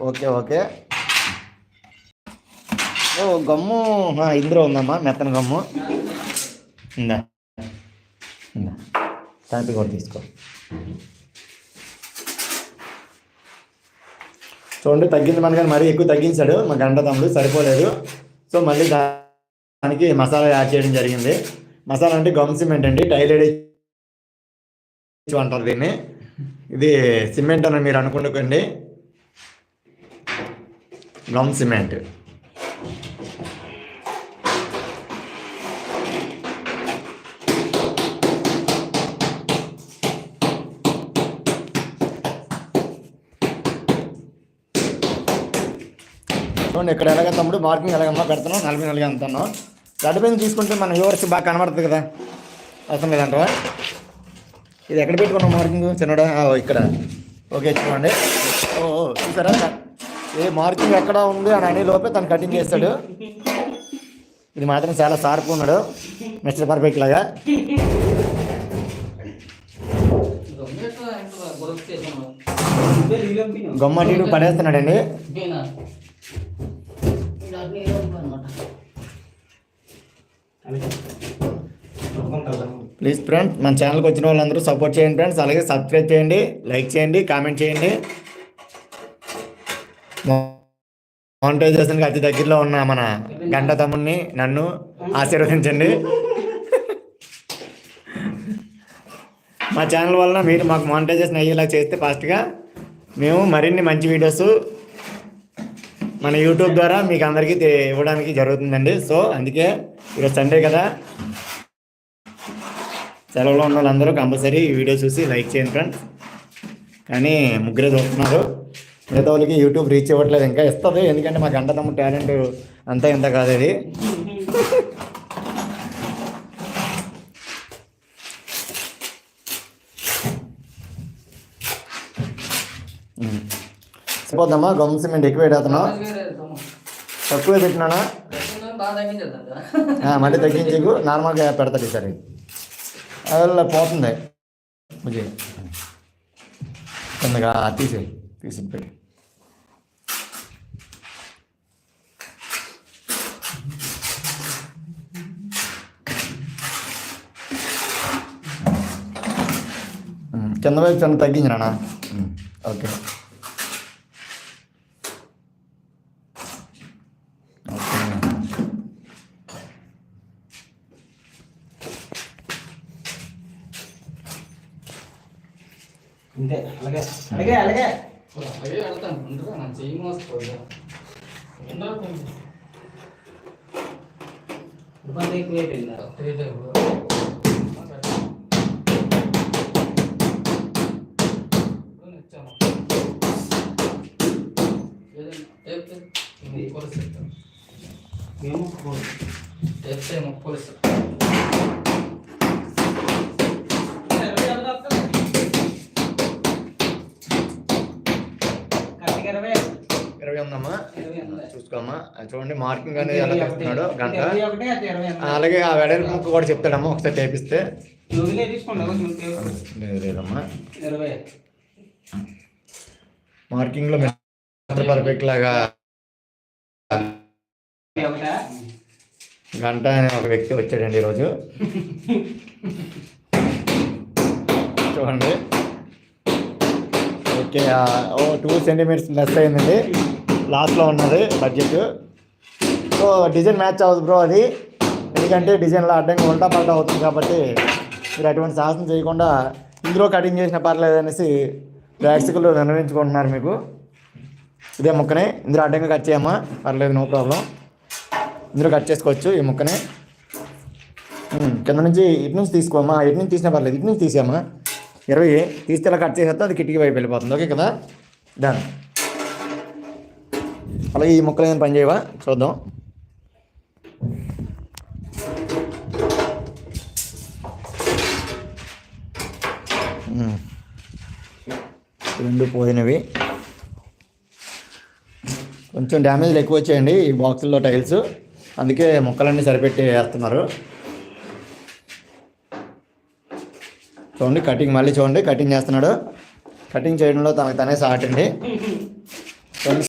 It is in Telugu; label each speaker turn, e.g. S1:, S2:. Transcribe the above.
S1: Okay okay. ఓ గమ్ము. ఇందులో ఉందమ్మా మెత్తన గమ్ము. ఇందా. ఇందా. తాపి కూడా తీసుకో. చూడండి తగ్గింది మనకని మరీ ఎక్కువ తగ్గించాడు. మా గంట తమ్ముడు సరిపోలేదు. సో మళ్ళీ దానికి మసాలా యాడ్ చేయడం జరిగింది. మసాలా అంటే గమ్ సిమెంట్ అండి. టైలెడ్ అంటారు దీన్ని. ఇది సిమెంట్ అని మీరు అనుకుంటుకోండి. గమ్ సిమెంట్ చూడండి ఇక్కడ ఎలాగ తమ్ముడు? మార్కింగ్ ఎలాగమ్మా పెడతాను నలభై నలభై అంటున్నాం రెడ్ పెన్ తీసుకుంటే మన వ్యూవర్స్ బాగా కనబడుతుంది కదా? అర్థం లేదంటారా ఇది ఎక్కడ పెట్టుకున్నాం మార్కింగ్? చిన్నడా? ఇక్కడ. ఓకే చూడండి. ఓ, చూసారా? ఏ మార్కింగ్ ఎక్కడ ఉంది అని అనే లోపే తను కటింగ్ చేస్తాడు. ఇది మాత్రం చాలా షార్ప్ ఉన్నాడు. మిస్టర్ పర్ఫెక్ట్ లాగా. గొమ్మ టీడు పడేస్తున్నాడండి. ప్లీజ్ ఫ్రెండ్స్ మన ఛానల్కి వచ్చిన వాళ్ళందరూ సపోర్ట్ చేయండి ఫ్రెండ్స్ అలాగే సబ్స్క్రైబ్ చేయండి లైక్ చేయండి కామెంట్ చేయండి. మానిటైజేషన్కి అతి దగ్గరలో ఉన్న మన గంట తమ్ముడిని నన్ను ఆశీర్వదించండి. మా ఛానల్ వలన మీరు మాకు మానిటైజేషన్ అయ్యేలా చేస్తే ఫాస్ట్గా మేము మరిన్ని మంచి వీడియోస్ మన యూట్యూబ్ ద్వారా మీకు అందరికీ ఇవ్వడానికి జరుగుతుందండి. సో అందుకే ఈరోజు సండే కదా. సెలవులో ఉన్న వాళ్ళందరూ కంపల్సరీ ఈ వీడియో చూసి లైక్ చేయండి ఫ్రెండ్స్ కానీ ముగ్గురే చూస్తున్నారు మిగతా వాళ్ళకి యూట్యూబ్ రీచ్ ఇవ్వట్లేదు. ఇంకా ఇస్తుంది. ఎందుకంటే మా గంట తమ్ముడు టాలెంట్ అంతా ఇంత కాదు అది ఉమ్. సరిపోద్దమ్మా గమ్ సిమెంట్ ఎక్కువ పెట్టేస్తున్నావు తక్కువ పెట్టినానా? మళ్ళీ తగ్గించకు. నార్మల్గా పెడతాడు ఈసారి. అలా పోతుంది? బుజ్జి కిందగా తీసేయి. తీసి పెట్టి. ఉమ్, కింద వైపు చిన్న తగ్గించినా ఓకే ఓకే
S2: అంతే అలాగే అలాగే అలాగే
S3: అలాగే వెళ్తాను ఉండరా నా చెయ్యి మోసుకోవద్దా
S2: ఇబ్బంది ఎక్కువ అయిపోయిందా మేము ఇరవై ఉంది.
S1: చూసుకోమ్మా. చూడండి మార్కింగ్ అనేది ఎలా చెప్తున్నాడు గంట. అలాగే ఆ వెడల్పు ముక్క కూడా చెప్తాడమ్మా ఒకసారి చేపిస్తే లేదమ్మా. మార్కింగ్లో మిస్టర్ పర్ఫెక్ట్ లాగా గంట అనే ఒక వ్యక్తి వచ్చాడండి ఈరోజు. చూడండి. ఓకే ఓ టూ సెంటీమీటర్స్ లెస్ అయిందండి. లాస్ట్లో ఉన్నది బడ్జెట్. సో డిజైన్ మ్యాచ్ అవ్వదు బ్రో అది. ఎందుకంటే డిజైన్లో అడ్డంగా ఉల్టా పల్టా అవుతుంది కాబట్టి మీరు అటువంటి సాహసం చేయకుండా ఇందులో కటింగ్ చేసిన పర్లేదు అనేసి ప్రేక్షకులు నిర్ణయించుకుంటున్నారు మీకు. ఇదే మొక్కనే. ఇందులో అడ్డంగా కట్ చేయమ్మా. పర్లేదు నో ప్రాబ్లం ఇందులో కట్ చేసుకోవచ్చు ఈ ముక్కని. కింద నుంచి ఇటు నుంచి తీసుకోమా? ఇటు నుంచి తీసినా పర్లేదు. ఇటు నుంచి తీసామా ఇరవై. తీస్తే ఇలా కట్ చేసేస్తే అది కిటికీ వైపు వెళ్ళిపోతుంది. ఓకే కదా? డన్ అలాగే ఈ ముక్కలు ఏమైనా పని చేయవా? చూద్దాం. రెండు పోయినవి. కొంచెం డ్యామేజ్లు ఎక్కువ వచ్చాయండి ఈ బాక్సుల్లో టైల్స్. అందుకే మొక్కలన్నీ సరిపెట్టి వేస్తున్నారు. చూడండి కటింగ్ మళ్ళీ చూడండి కటింగ్ చేస్తున్నాడు. కటింగ్ చేయడంలో తనకు తనే సాటండి అండి